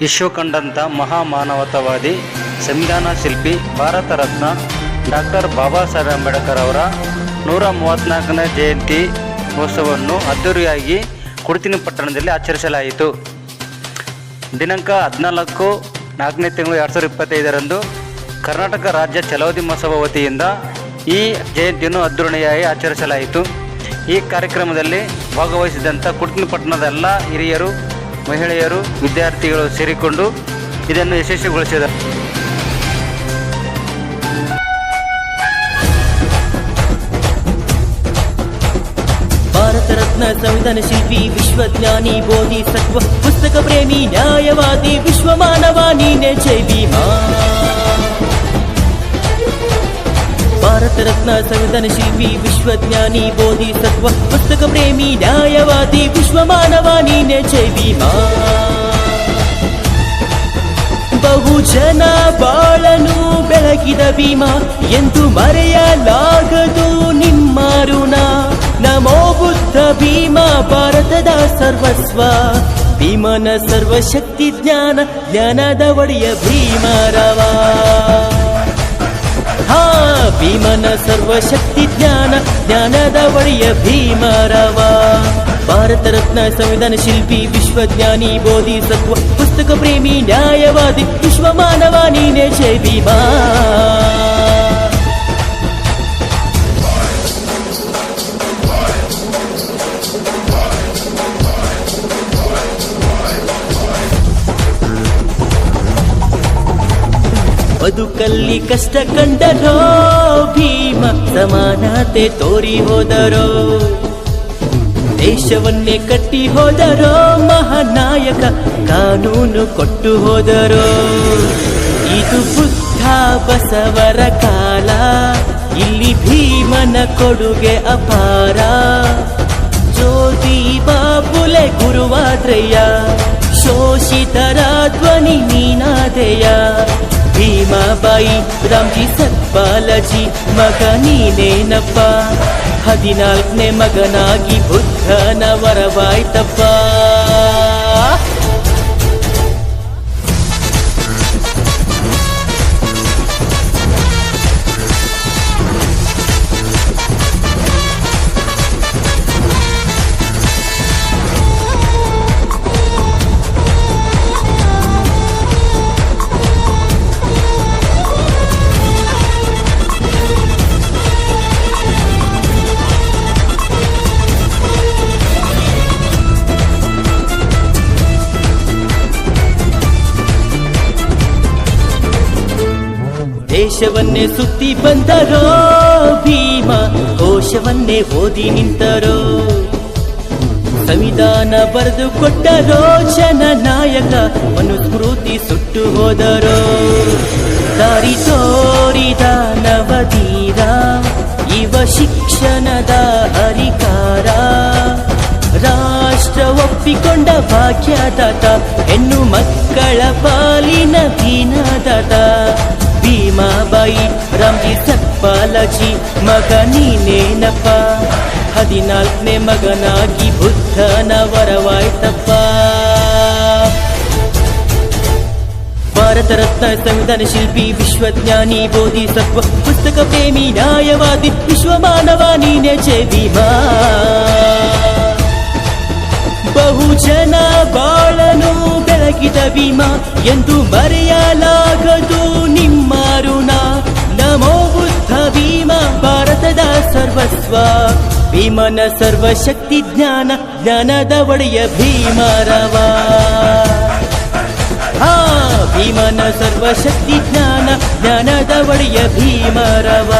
ವಿಶ್ವ ಕಂಡಂಥ ಮಹಾಮಾನವತಾವಾದಿ, ಸಂವಿಧಾನ ಶಿಲ್ಪಿ, ಭಾರತ ರತ್ನ ಡಾಕ್ಟರ್ ಬಾಬಾ ಸಾಹೇಬ್ ಅಂಬೇಡ್ಕರ್ ಅವರ ನೂರ ಮೂವತ್ತ್ನಾಲ್ಕನೇ ಜಯಂತಿ ಮಹೋತ್ಸವವನ್ನು ಅದ್ದೂರಿಯಾಗಿ ಕುಡ್ತಿನಿ ಪಟ್ಟಣದಲ್ಲಿ ಆಚರಿಸಲಾಯಿತು. ದಿನಾಂಕ ಹದಿನಾಲ್ಕು, ನಾಲ್ಕನೇ ತಿಂಗಳು ಎರಡು ಸಾವಿರದ ಇಪ್ಪತ್ತೈದರಂದು ಕರ್ನಾಟಕ ರಾಜ್ಯ ಚಲೋದಿ ಮಹೋತ್ಸವ ವತಿಯಿಂದ ಈ ಜಯಂತಿಯನ್ನು ಅದ್ದೂರಿಯಾಗಿ ಆಚರಿಸಲಾಯಿತು. ಈ ಕಾರ್ಯಕ್ರಮದಲ್ಲಿ ಭಾಗವಹಿಸಿದಂಥ ಕುಡ್ತಿನಿ ಪಟ್ಟಣದ ಎಲ್ಲ ಹಿರಿಯರು ಮಹಿಳೆಯರು, ವಿದ್ಯಾರ್ಥಿಗಳು ಸೇರಿಕೊಂಡು ಇದನ್ನು ಯಶಸ್ವಿಗೊಳಿಸಿದರು. ಭಾರತ ರತ್ನ ಸಂವಿಧಾನ ಶಿಲ್ಪಿ, ವಿಶ್ವಜ್ಞಾನಿ ಬೋಧಿ ಸತ್ವ ಪುಸ್ತಕ ಪ್ರೇಮಿ, ನ್ಯಾಯವಾದಿ ವಿಶ್ವ ಮಾನವ ನೀನೆ ಜೈ ಭೀಮಾ ಭಾರತ ರತ್ನ ಸಂವಿಧಾನ ಶಿಲ್ಪಿ, ವಿಶ್ವಜ್ಞಾನಿ ಬೋಧಿ ಸತ್ವ ಪುಸ್ತಕ ಪ್ರೇಮಿ, ನ್ಯಾಯವಾದಿ ವಿಶ್ವ ಮಾನವ ನೀನೆ ಜೈ ಭೀಮಾ ಬಹು ಜನ ಬಾಳನು ಬೆಳಗಿದ ಭೀಮ, ಎಂದು ಮರೆಯಲಾಗದು ನಿಮ್ಮ ಋಣ. ನಮೋ ಬುದ್ಧ ಭೀಮ, ಭಾರತದ ಸರ್ವಸ್ವ. ಭೀಮನ ಸರ್ವಶಕ್ತಿ ಜ್ಞಾನ, ಜ್ಞಾನದ ಒಡೆಯ ಭೀಮರವ ಹಾ, ಭೀಮನ ಸರ್ವಶಕ್ತಿ ಜ್ಞಾನ, ಜ್ಞಾನದ ಒಡೆಯ ಭೀಮರವ. ಭಾರತ ರತ್ನ ಸಂವಿಧಾನ ಶಿಲ್ಪಿ, ವಿಶ್ವಜ್ಞಾನಿ ಬೋಧಿ ಸತ್ವ ಪುಸ್ತಕ ಪ್ರೇಮಿ, ನ್ಯಾಯವಾದಿ ವಿಶ್ವ ಮಾನವ ನೀನೆ ಜೈ ಭೀಮಾ. ಬದುಕಲ್ಲಿ ಕಷ್ಟ ಕಂಡರೋ ಭೀಮ ಸಮಾನತೆ ತೋರಿ ಹೋದರೋ. ದೇಶವನ್ನೇ ಕಟ್ಟಿ ಹೋದರೋ ಮಹಾನಾಯಕ ಕಾನೂನು ಕೊಟ್ಟು ಹೋದರೋ. ಇದು ಬುದ್ಧ ಬಸವರ ಕಾಲ, ಇಲ್ಲಿ ಭೀಮನ ಕೊಡುಗೆ ಅಪಾರ. ಜ್ಯೋತಿ ಬಾಬುಲೆ ಗುರುವಾದ್ರಯ್ಯ ಶೋಷಿತರ ಧ್ವನಿ ನೀನಾದೆಯ ಭೀಮಾಬಾಯಿ ರಾಮ್ಜಿ ಸತ್ಪಾಲಜಿ ಮಗ ನೀನೇನಪ್ಪ? ಹದಿನಾಲ್ಕನೇ ಮಗನಾಗಿ ಬುದ್ಧನ ವರವಾಯ್ತಪ್ಪ ದೇಶವನ್ನೇ ಸುತ್ತಿ ಬಂದರೋ ಭೀಮ ಕೋಶವನ್ನೇ ಓದಿ ನಿಂತರೋ. ಸಂವಿಧಾನ ಬರೆದು ಕೊಟ್ಟರೋ ನಾಯಕ, ಮನುಸ್ಮೃತಿ ಸುಟ್ಟು ಹೋದರೋ. ದಾರಿ ತೋರಿದ ನವಧೀರ ಇವ ಶಿಕ್ಷಣದ ಹರಿಕಾರ ರಾಷ್ಟ್ರ ಒಪ್ಪಿಕೊಂಡ ಭಾಗ್ಯದಾತ ಹೆಣ್ಣು ಮಕ್ಕಳ ದೀನದಾತ ಭೀಮಾಬಾಯಿ ರಾಮ್ಜಿ ಸತ್ಪಾಲಜಿ ಮಗ ನೀನೇನಪ್ಪ ಹದಿನಾಲ್ಕನೇ ಮಗನಾಗಿ ಬುದ್ಧನ ವರವಾಯ್ತಪ್ಪ ಭಾರತ ರತ್ನ ಸಂವಿಧಾನ ಶಿಲ್ಪಿ ವಿಶ್ವಜ್ಞಾನಿ ಬೋಧಿ ಸತ್ವ ಪುಸ್ತಕ ಪ್ರೇಮಿ ನ್ಯಾಯವಾದಿ ವಿಶ್ವ ಮಾನವ ನೀನೆ ಜೈ ಭೀಮಾ ಬೆಳಗಿದ ಭೀಮ ಎಂದು ಮರೆಯಲಾಗದು ನಿಮ್ಮ ಋಣ. ನಮೋ ಬುದ್ಧ ಭೀಮ, ಭಾರತದ ಸರ್ವಸ್ವ. ಭೀಮನ ಸರ್ವಶಕ್ತಿ ಜ್ಞಾನ, ಜ್ಞಾನದ ಒಡೆಯ ಭೀಮರವ. ಹಾ, ಭೀಮನ ಸರ್ವಶಕ್ತಿ ಜ್ಞಾನ, ಜ್ಞಾನದ ಒಡೆಯ ಭೀಮರವ.